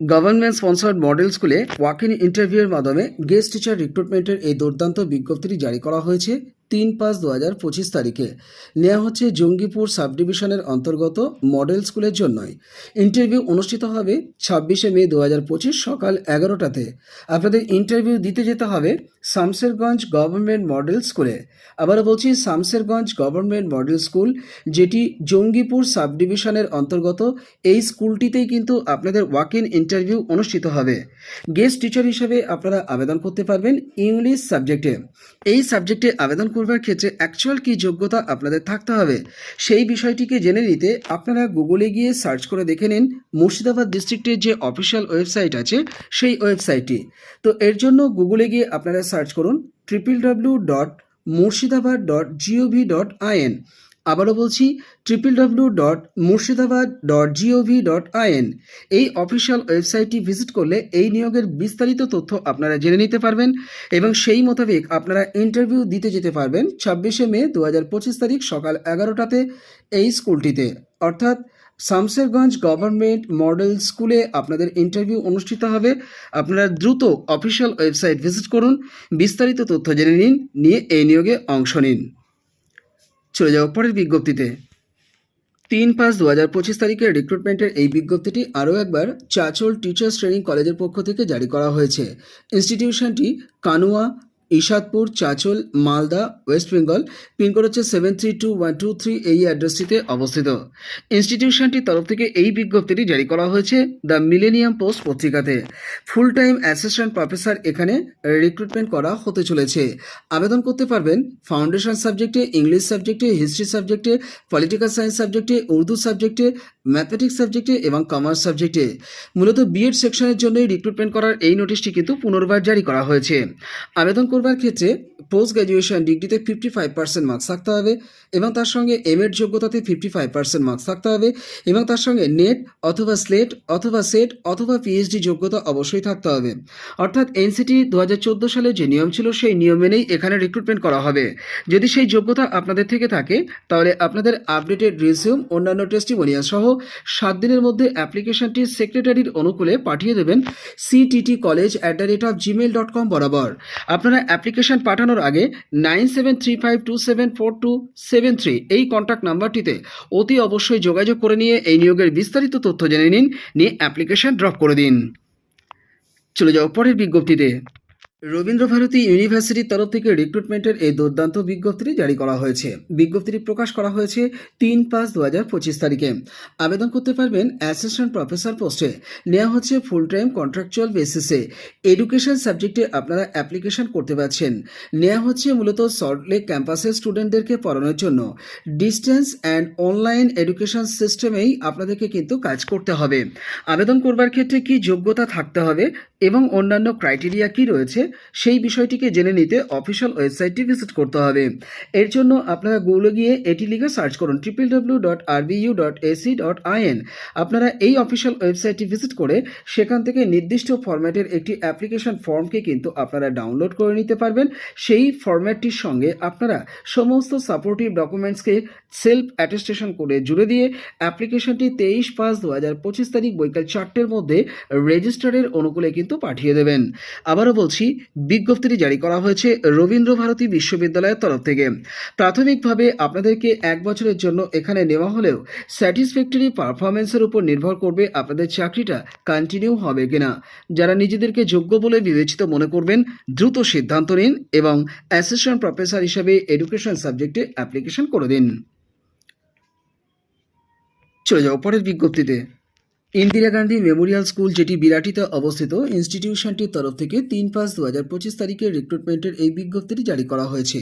Government sponsored model স্কুলে walk in ইন্টারভিউয়ের মাধ্যমে গেস্ট টিচার রিক্রুটমেন্টের এই দুর্দান্ত বিজ্ঞপ্তিটি জারি করা হয়েছে। তিন পাঁচ দু হাজার পঁচিশ তারিখে। নেওয়া হচ্ছে জঙ্গিপুর সাব ডিভিশনের অন্তর্গত মডেল স্কুলের জন্যই। ইন্টারভিউ অনুষ্ঠিত হবে ছাব্বিশে মে দু হাজার পঁচিশ সকাল এগারোটাতে। আপনাদের ইন্টারভিউ দিতে যেতে হবে শামসেরগঞ্জ গভর্নমেন্ট মডেল স্কুলে। আবারও বলছি শামসেরগঞ্জ গভর্নমেন্ট মডেল স্কুল, যেটি জঙ্গিপুর সাব ডিভিশনের অন্তর্গত, এই স্কুলটিতেই কিন্তু আপনাদের ওয়াক ইন ইন্টারভিউ অনুষ্ঠিত হবে। গেস্ট টিচার হিসেবে আপনারা আবেদন করতে পারবেন ইংলিশ সাবজেক্টে। এই সাবজেক্টে আবেদন করবার ক্ষেত্রে অ্যাকচুয়াল কী যোগ্যতা আপনাদের থাকতে হবে, সেই বিষয়টিকে জেনে নিতে আপনারা গুগলে গিয়ে সার্চ করে দেখে নিন মুর্শিদাবাদ ডিস্ট্রিক্টের যে অফিসিয়াল ওয়েবসাইট আছে, সেই ওয়েবসাইটটি তো এর জন্য গুগলে গিয়ে আপনারা সার্চ করুন triple W dot Murshidabad dot GOV dot IN আবারও বলছি triple W dot Murshidabad dot GOV dot IN এই অফিসিয়াল ওয়েবসাইটটি ভিজিট করলে এই নিয়োগের বিস্তারিত তথ্য আপনারা জেনে নিতে পারবেন এবং সেই মোতাবেক আপনারা ইন্টারভিউ দিতে যেতে পারবেন ছাব্বিশে মে দু হাজার পঁচিশ তারিখ সকাল এগারোটাতে এই স্কুলটিতে। অর্থাৎ শামসেরগঞ্জ গভর্নমেন্ট মডেল স্কুলে আপনাদের ইন্টারভিউ অনুষ্ঠিত হবে। আপনারা দ্রুত অফিসিয়াল ওয়েবসাইট ভিজিট করুন, বিস্তারিত তথ্য জেনে নিন, নিয়ে এই নিয়োগে অংশ নিন। চলে যাও পরের বিজ্ঞপ্তিতে। তিন পাঁচ দু হাজার পঁচিশ তারিখের রিক্রুটমেন্টের এই বিজ্ঞপ্তিটি আরও একবার চাচল টিচার্স ট্রেনিং কলেজের পক্ষ থেকে জারি করা হয়েছে। ইনস্টিটিউশনটি Kanua Ishadpur Chanchal, Malda, West Bengal, pincode হচ্ছে seven three two one two three এই অ্যাড্রেসটিতে অবস্থিত। ইনস্টিটিউশনটির তরফ থেকে এই বিজ্ঞপ্তিটি জারি করা হয়েছে দ্য মিলেনিয়াম পোস্ট পত্রিকাতে। ফুল টাইম অ্যাসিস্ট্যান্ট প্রফেসর এখানে রিক্রুটমেন্ট করা হতে চলেছে। আবেদন করতে পারবেন ফাউন্ডেশন সাবজেক্টে, ইংলিশ সাবজেক্টে, হিস্ট্রি সাবজেক্টে, পলিটিক্যাল সায়েন্স সাবজেক্টে, উর্দু সাবজেক্টে ম্যাথমেটিক্স সাবজেক্টে এবং কমার্স সাবজেক্টে মূলত বিএড সেকশনের জন্যই রিক্রুটমেন্ট করার এই নোটিশটি কিন্তু পুনর্বার জারি করা হয়েছে। আবেদন করবার ক্ষেত্রে পোস্ট গ্র্যাজুয়েশন ডিগ্রিতে ফিফটি ফাইভ পার্সেন্ট মার্কস থাকতে হবে এবং তার সঙ্গে এম এড যোগ্যতাতে ফিফটি ফাইভ পার্সেন্ট মার্কস থাকতে হবে এবং তার সঙ্গে নেট অথবা স্লেট অথবা সেট অথবা পিএইচডি যোগ্যতা অবশ্যই থাকতে হবে। অর্থাৎ এনসিটি দু হাজার চোদ্দ সালে যে নিয়ম ছিল সেই নিয়ম মেনেই এখানে রিক্রুটমেন্ট করা হবে। যদি সেই যোগ্যতা আপনাদের থেকে থাকে, তাহলে আপনাদের আপডেটেড রিজিউম অন্যান্য টেস্টিমোনিয়াল সহ সাত দিনের মধ্যে অ্যাপ্লিকেশনটি সেক্রেটারির অনুকূলে পাঠিয়ে দেবেন CTT college at the rate of Gmail dot com বরাবর। আপনারা অ্যাপ্লিকেশন পাঠানোর আগে nine seven three five two seven four two seven three এই কন্ট্যাক্ট নাম্বারটিতে অতি অবশ্যই যোগাযোগ করে নিয়ে এই নিয়োগের বিস্তারিত তথ্য জেনে নিন, নিয়ে অ্যাপ্লিকেশন ড্রপ করে দিন। চলে যাও পরের বিজ্ঞপ্তিতে। রবীন্দ্রভারতী ইউনিভার্সিটির তরফ থেকে রিক্রুটমেন্টের এই দুর্দান্ত বিজ্ঞপ্তিটি জারি করা হয়েছে। বিজ্ঞপ্তিটি প্রকাশ করা হয়েছে তিন পাঁচ দু হাজার পঁচিশ তারিখে। আবেদন করতে পারবেন অ্যাসিস্ট্যান্ট প্রফেসর পোস্টে নেওয়া হচ্ছে ফুল টাইম কন্ট্রাকচুয়াল বেসিসে এডুকেশন সাবজেক্টে আপনারা অ্যাপ্লিকেশন করতে পারছেন। নেওয়া হচ্ছে মূলত সল্টলেক ক্যাম্পাসের স্টুডেন্টদেরকে পড়ানোর জন্য। ডিস্টেন্স অ্যান্ড অনলাইন এডুকেশন সিস্টেমেই আপনাদেরকে কিন্তু কাজ করতে হবে। আবেদন করবার ক্ষেত্রে কি যোগ্যতা থাকতে হবে এবং অন্যান্য ক্রাইটেরিয়া কি রয়েছে সেই বিষয়টিকে জেনে নিতে অফিসিয়াল ওয়েবসাইটটি ভিজিট করতে হবে। এর জন্য আপনারা গুগলে গিয়ে এটি লিখে সার্চ করুন triple W dot R RBU dot AC dot IN আপনারা এই অফিসিয়াল ওয়েবসাইটটি ভিজিট করে সেখান থেকে নির্দিষ্ট ফরম্যাটের একটি অ্যাপ্লিকেশন ফর্মকে কিন্তু আপনারা ডাউনলোড করে নিতে পারবেন। সেই ফরম্যাটটির সঙ্গে আপনারা সমস্ত সাপোর্টিভ ডকুমেন্টসকে সেলফ অ্যাটেস্টেশন করে জুড়ে দিয়ে অ্যাপ্লিকেশনটি তেইশ পাঁচ দু হাজার পঁচিশ তারিখ বৈকাল চারটের মধ্যে রেজিস্টারের অনুকূলে কিন্তু পাঠিয়ে দেবেন। আবারও বলছি বিজ্ঞপ্তিটি জারি করা হয়েছে রবীন্দ্র ভারতী বিশ্ববিদ্যালয়ের তরফ থেকে। প্রাথমিকভাবে আপনাদেরকে এক বছরের জন্য এখানে নেওয়া হলেও স্যাটিসফ্যাক্টরি পারফরমেন্সের উপর নির্ভর করবে আপনাদের চাকরিটা কন্টিনিউ হবে কিনা। যারা নিজেদেরকে যোগ্য বলে বিবেচিত মনে করবেন, দ্রুত সিদ্ধান্ত নিন এবং অ্যাসিস্ট্যান্ট প্রফেসর হিসেবে এডুকেশন সাবজেক্টে অ্যাপ্লিকেশন করে দিন। চলে যাও পরের বিজ্ঞপ্তিতে। ইন্দিরা গান্ধী মেমোরিয়াল স্কুল, যেটি বিরাটিতে অবস্থিত, ইনস্টিটিউশনটির তরফ থেকে তিন পাঁচ দু হাজার পঁচিশ তারিখে রিক্রুটমেন্টের এই বিজ্ঞপ্তিটি জারি করা হয়েছে।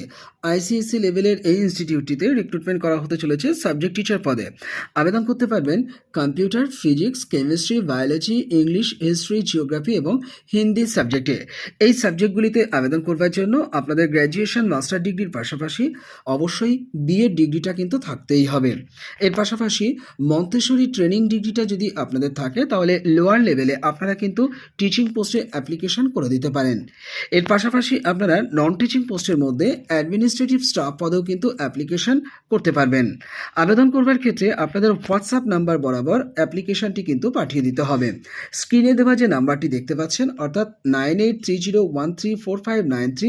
আইসিএসসি লেভেলের এই ইনস্টিটিউটটিতে রিক্রুটমেন্ট করা হতে চলেছে সাবজেক্ট টিচার পদে। আবেদন করতে পারবেন computer physics chemistry biology English history geography এবং হিন্দি সাবজেক্টে এই সাবজেক্টগুলিতে আবেদন করবার জন্য আপনাদের গ্র্যাজুয়েশন মাস্টার ডিগ্রির পাশাপাশি অবশ্যই বিএড ডিগ্রিটা কিন্তু থাকতেই হবে। এর পাশাপাশি মন্তেশ্বরী ট্রেনিং ডিগ্রিটা যদি আপনাদের আপনাদের থাকে, তাহলে লোয়ার লেভেলে আপনারা কিন্তু টিচিং পোস্টে অ্যাপ্লিকেশন করে দিতে পারেন। এর পাশাপাশি আপনারা নন টিচিং পোস্টের মধ্যে অ্যাডমিনিস্ট্রেটিভ স্টাফ পদেও কিন্তু অ্যাপ্লিকেশন করতে পারবেন। আবেদন করবার ক্ষেত্রে আপনাদের হোয়াটসঅ্যাপ নাম্বার বরাবর অ্যাপ্লিকেশনটি কিন্তু পাঠিয়ে দিতে হবে। স্ক্রিনে দেওয়া যে নাম্বারটি দেখতে পাচ্ছেন, অর্থাৎ nine eight three zero one three four five nine three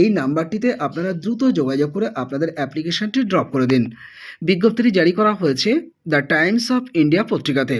এই নাম্বারটিতে আপনারা দ্রুত যোগাযোগ করে আপনাদের অ্যাপ্লিকেশনটি ড্রপ করে দিন। বিজ্ঞপ্তিটি জারি করা হয়েছে দ্য টাইমস অফ ইন্ডিয়া পত্রিকাতে।